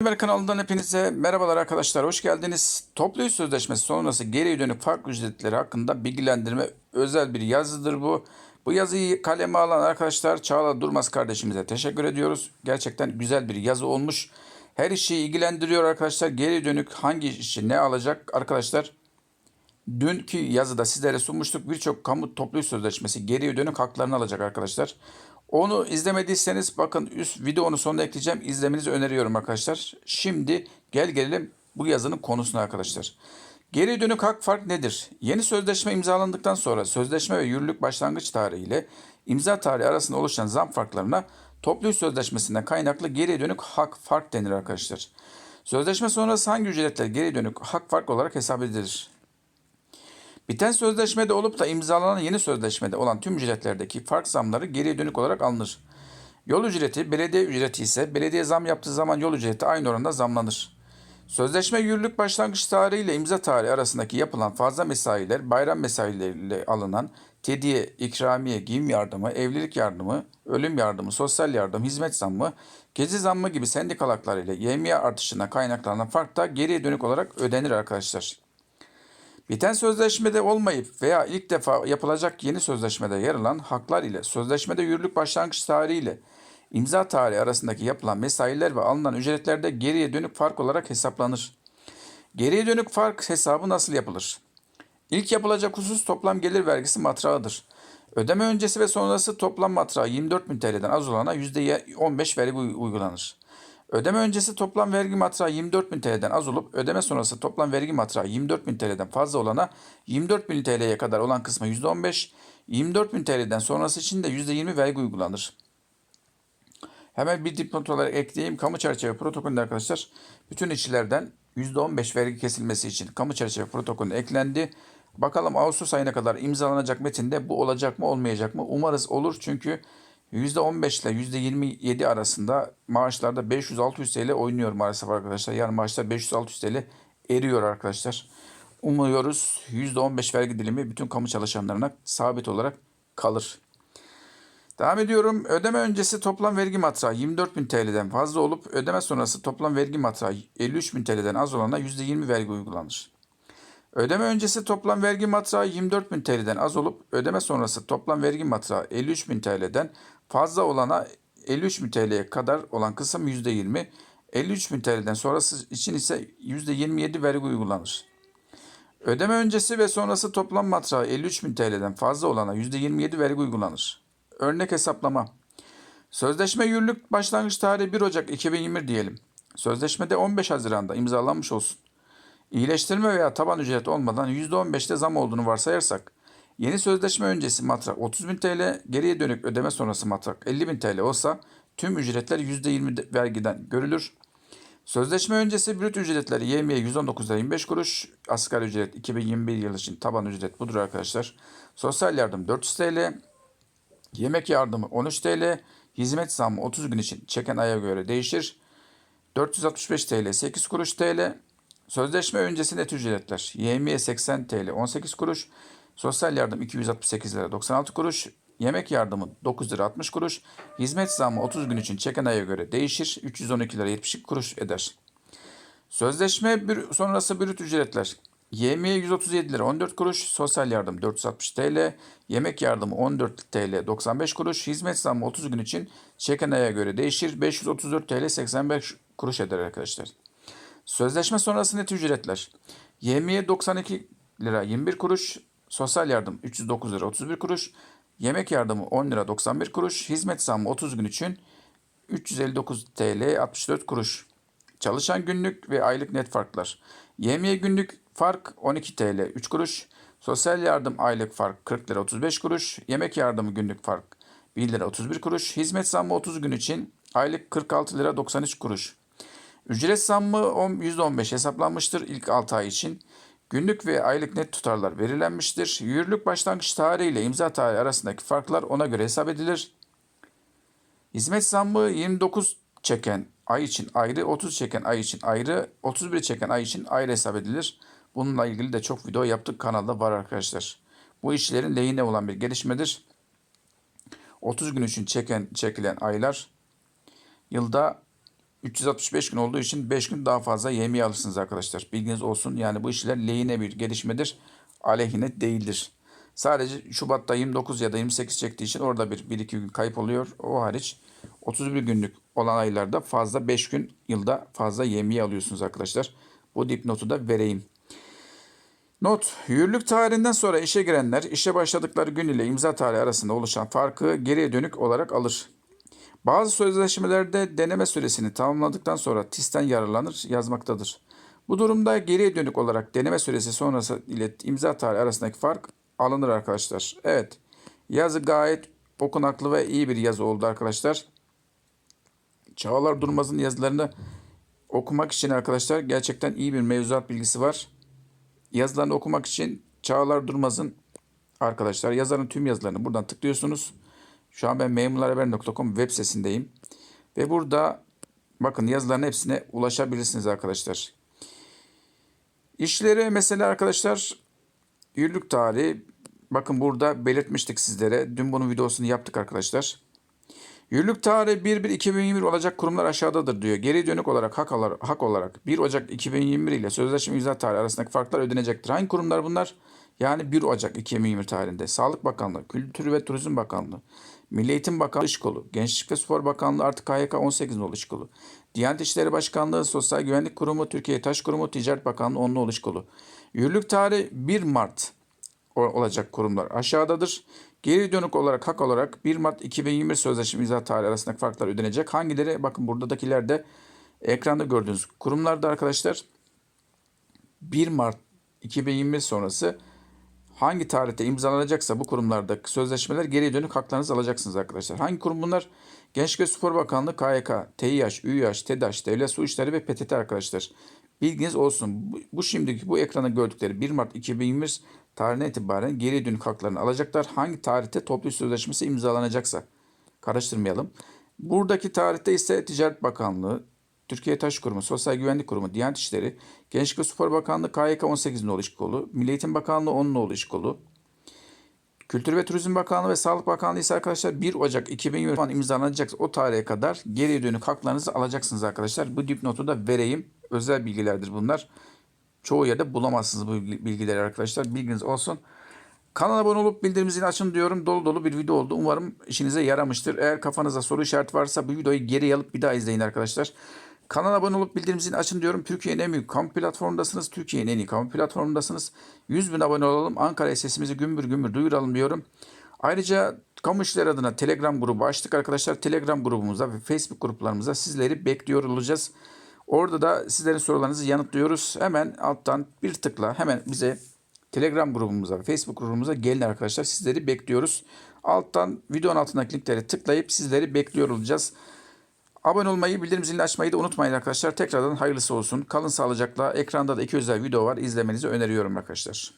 Haber kanalından hepinize merhabalar arkadaşlar. Hoş geldiniz. Toplu iş sözleşmesi sonrası geriye dönük fark ücretleri hakkında bilgilendirme özel bir yazıdır bu. Bu yazıyı kaleme alan arkadaşlar Çağla Durmaz kardeşimize teşekkür ediyoruz. Gerçekten güzel bir yazı olmuş. Her işi ilgilendiriyor arkadaşlar. Geri dönük hangi işi ne alacak arkadaşlar? Dünkü yazıda sizlere sunmuştuk. Birçok kamu toplu iş sözleşmesi geriye dönük haklarını alacak arkadaşlar. Onu izlemediyseniz bakın üst videonun sonuna ekleyeceğim. İzlemenizi öneriyorum arkadaşlar. Şimdi gel gelelim bu yazının konusuna arkadaşlar. Geri dönük hak fark nedir? Yeni sözleşme imzalandıktan sonra sözleşme ve yürürlük başlangıç tarihi ile imza tarihi arasında oluşan zam farklarına toplu iş sözleşmesinden kaynaklı geri dönük hak fark denir arkadaşlar. Sözleşme sonrası hangi ücretler geri dönük hak fark olarak hesap edilir? Biten sözleşmede olup da imzalanan yeni sözleşmede olan tüm ücretlerdeki fark zamları geriye dönük olarak alınır. Yol ücreti belediye ücreti ise belediye zam yaptığı zaman yol ücreti aynı oranda zamlanır. Sözleşme yürürlük başlangıç tarihi ile imza tarihi arasındaki yapılan fazla mesailer, bayram mesaileriyle alınan tediye, ikramiye, giyim yardımı, evlilik yardımı, ölüm yardımı, sosyal yardım, hizmet zammı, gezi zammı gibi sendikal haklar ile yevmiye artışına kaynaklanan fark da geriye dönük olarak ödenir arkadaşlar. Biten sözleşmede olmayıp veya ilk defa yapılacak yeni sözleşmede yer alan haklar ile sözleşmede yürürlük başlangıç tarihi ile imza tarihi arasındaki yapılan mesailer ve alınan ücretlerde geriye dönük fark olarak hesaplanır. Geriye dönük fark hesabı nasıl yapılır? İlk yapılacak husus toplam gelir vergisi matrağıdır. Ödeme öncesi ve sonrası toplam matrağı 24.000 TL'den az olana %15 vergi uygulanır. Ödeme öncesi toplam vergi matrağı 24.000 TL'den az olup ödeme sonrası toplam vergi matrağı 24.000 TL'den fazla olana 24.000 TL'ye kadar olan kısmı %15, 24.000 TL'den sonrası için de %20 vergi uygulanır. Hemen bir dipnot olarak ekleyeyim. Kamu çerçeve protokolünde arkadaşlar bütün işçilerden %15 vergi kesilmesi için kamu çerçeve protokolü eklendi. Bakalım Ağustos ayına kadar imzalanacak metinde bu olacak mı olmayacak mı? Umarız olur çünkü %15 ile %27 arasında maaşlarda 500-600 TL oynuyor maalesef arkadaşlar. Yani maaşlar 500-600 TL eriyor arkadaşlar. Umuyoruz %15 vergi dilimi bütün kamu çalışanlarına sabit olarak kalır. Devam ediyorum. Ödeme öncesi toplam vergi matrağı 24.000 TL'den fazla olup ödeme sonrası toplam vergi matrağı 53.000 TL'den az olana %20 vergi uygulanır. Ödeme öncesi toplam vergi matrağı 24.000 TL'den az olup ödeme sonrası toplam vergi matrağı 53.000 TL'den fazla olana 53.000 TL'ye kadar olan kısım %20, 53.000 TL'den sonrası için ise %27 vergi uygulanır. Ödeme öncesi ve sonrası toplam matrağı 53.000 TL'den fazla olana %27 vergi uygulanır. Örnek hesaplama. Sözleşme yürürlük başlangıç tarihi 1 Ocak 2021 diyelim. Sözleşmede 15 Haziran'da imzalanmış olsun. İyileştirme veya taban ücret olmadan %15'te zam olduğunu varsayarsak, yeni sözleşme öncesi matrak 30.000 TL, geriye dönük ödeme sonrası matrak 50.000 TL olsa tüm ücretler %20 vergiden görülür. Sözleşme öncesi brüt ücretleri YM'ye 119 lira 25 kuruş, asgari ücret 2021 yıl için taban ücret budur arkadaşlar. Sosyal yardım 400 TL, yemek yardımı 13 TL, hizmet zammı 30 gün için çeken aya göre değişir. 465 TL 8 kuruş TL, Sözleşme öncesi net ücretler. YM'ye 80 TL 18 kuruş. Sosyal yardım 268 lira 96 kuruş. Yemek yardımı 9 lira 60 kuruş. Hizmet zammı 30 gün için çeken aya göre değişir. 312 lira 72 kuruş eder. Sözleşme bir, sonrası brüt ücretler. YM'ye 137 lira 14 kuruş, sosyal yardım 460 TL, yemek yardımı 14 TL 95 kuruş, hizmet zammı 30 gün için çeken aya göre değişir. 534 TL 85 kuruş eder arkadaşlar. Sözleşme sonrası net ücretler. Yemeğe 92 lira 21 kuruş, sosyal yardım 309 lira 31 kuruş, yemek yardımı 10 lira 91 kuruş, hizmet zammı 30 gün için 359 TL 64 kuruş. Çalışan günlük ve aylık net farklar. Yemeğe günlük fark 12 TL 3 kuruş, sosyal yardım aylık fark 40 lira 35 kuruş, yemek yardımı günlük fark 1 lira 31 kuruş, hizmet zammı 30 gün için aylık 46 lira 93 kuruş. Ücret zammı %15 hesaplanmıştır ilk 6 ay için. Günlük ve aylık net tutarlar belirlenmiştir. Yürürlük başlangıç tarihi ile imza tarihi arasındaki farklar ona göre hesap edilir. Hizmet zammı 29 çeken ay için ayrı, 30 çeken ay için ayrı, 31 çeken ay için ayrı hesap edilir. Bununla ilgili de çok video yaptık kanalda var arkadaşlar. Bu işlerin lehine olan bir gelişmedir. 30 gün için çeken çekilen aylar yılda 365 gün olduğu için 5 gün daha fazla yemeği alırsınız arkadaşlar. Bilginiz olsun. Yani bu işler lehine bir gelişmedir. Aleyhine değildir. Sadece Şubat'ta 29 ya da 28 çektiği için orada bir 1-2 gün kayıp oluyor. O hariç 31 günlük olan aylarda fazla 5 gün yılda fazla yemeği alıyorsunuz arkadaşlar. Bu dipnotu da vereyim. Not, yürürlük tarihinden sonra işe girenler işe başladıkları gün ile imza tarihi arasında oluşan farkı geriye dönük olarak alır. Bazı sözleşmelerde deneme süresini tamamladıktan sonra TİS'ten yararlanır yazmaktadır. Bu durumda geriye dönük olarak deneme süresi sonrası ile imza tarihi arasındaki fark alınır arkadaşlar. Evet, yazı gayet okunaklı ve iyi bir yazı oldu arkadaşlar. Çağlar Durmaz'ın yazılarını okumak için arkadaşlar gerçekten iyi bir mevzuat bilgisi var. Yazılarını okumak için Çağlar Durmaz'ın arkadaşlar yazarın tüm yazılarını buradan tıklıyorsunuz. Şu an ben memurlarhaber.com web sitesindeyim. Ve burada bakın yazıların hepsine ulaşabilirsiniz arkadaşlar. İşleri mesela arkadaşlar yürürlük tarihi bakın burada belirtmiştik sizlere. Dün bunun videosunu yaptık arkadaşlar. Yürürlük tarihi 1-1-2021 olacak kurumlar aşağıdadır diyor. Geri dönük olarak hak, olarak, hak olarak 1 Ocak 2021 ile sözleşme imza tarihi arasındaki farklar ödenecektir. Hangi kurumlar bunlar? Yani 1 Ocak 2021 tarihinde Sağlık Bakanlığı, Kültür ve Turizm Bakanlığı, Milli Eğitim Bakanlığı İş Kolu, Gençlik ve Spor Bakanlığı artık KYK 18 nolu İş Kolu, Diyanet İşleri Başkanlığı, Sosyal Güvenlik Kurumu, Türkiye Taş Kurumu, Ticaret Bakanlığı 10 nolu İş Kolu. Yürürlük tarihi 1 Mart olacak kurumlar aşağıdadır. Geri dönük olarak hak olarak 1 Mart 2021 sözleşme imza tarihi arasındaki farklar ödenecek. Hangileri? Bakın buradadakiler de ekranda gördüğünüz kurumlarda arkadaşlar 1 Mart 2021 sonrası hangi tarihte imzalanacaksa bu kurumlarda sözleşmeler geri dönük haklarınızı alacaksınız arkadaşlar. Hangi kurum bunlar? Gençlik ve Spor Bakanlığı, KYK, TİH, ÜİH, TEDAŞ, Devlet Su İşleri ve PTT arkadaşlar. Bilginiz olsun. Bu, bu şimdiki bu ekranda gördükleri 1 Mart 2021 tarihine itibaren geri dönük haklarını alacaklar. Hangi tarihte toplu sözleşmesi imzalanacaksa. Karıştırmayalım. Buradaki tarihte ise Ticaret Bakanlığı, Türkiye Taş Kurumu, Sosyal Güvenlik Kurumu, Diyanet İşleri, Gençlik ve Spor Bakanlığı, KYK 18 nolu iş kolu, Milli Eğitim Bakanlığı 10 nolu iş kolu, Kültür ve Turizm Bakanlığı ve Sağlık Bakanlığı ise arkadaşlar 1 Ocak 2020 falan imzalanacak o tarihe kadar geriye dönük haklarınızı alacaksınız arkadaşlar. Bu dipnotu da vereyim. Özel bilgilerdir bunlar. Çoğu yerde bulamazsınız bu bilgileri arkadaşlar. Bilginiz olsun. Kanala abone olup bildirim zilini açın diyorum. Dolu dolu bir video oldu. Umarım işinize yaramıştır. Eğer kafanızda soru işareti varsa bu videoyu geri alıp bir daha izleyin arkadaşlar. Kanala abone olup bildirim açın diyorum. Türkiye'nin en büyük kamu platformundasınız. Türkiye'nin en iyi kamu platformundasınız. 100 bin abone olalım. Ankara'ya sesimizi gümbür gümbür duyuralım diyorum. Ayrıca kamu işleri adına Telegram grubu açtık arkadaşlar. Telegram grubumuza ve Facebook gruplarımıza sizleri bekliyor olacağız. Orada da sizlerin sorularınızı yanıtlıyoruz. Hemen alttan bir tıkla hemen bize Telegram grubumuza ve Facebook grubumuza gelin arkadaşlar. Sizleri bekliyoruz. Alttan videonun altındaki linkleri tıklayıp sizleri bekliyor olacağız. Abone olmayı, bildirim zilini açmayı da unutmayın arkadaşlar. Tekrardan hayırlısı olsun. Kalın sağlıcakla. Ekranda da iki özel video var. İzlemenizi öneriyorum arkadaşlar.